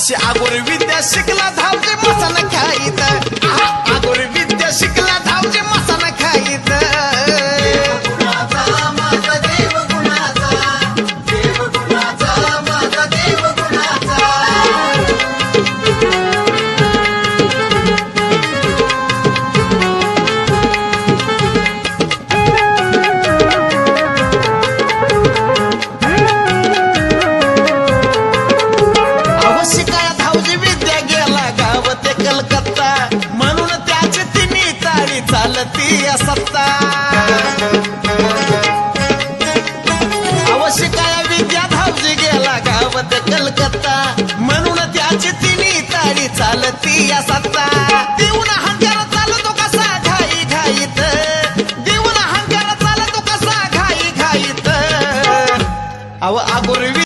अशी आगोर विद्या शिकला धावते मसान खाईत म्हणून त्याची तिन्ही ताळी चालती या सत्ता. अवश्य काय विद्या धावजी गेला गाव कलकत्ता. म्हणून त्याची तिन्ही ताळी चालती या सत्ता. देऊन हंकार चालतो कसा घाई घाईत. देऊन हंकार चालतो कसा घाई घाईत. अव अगोदर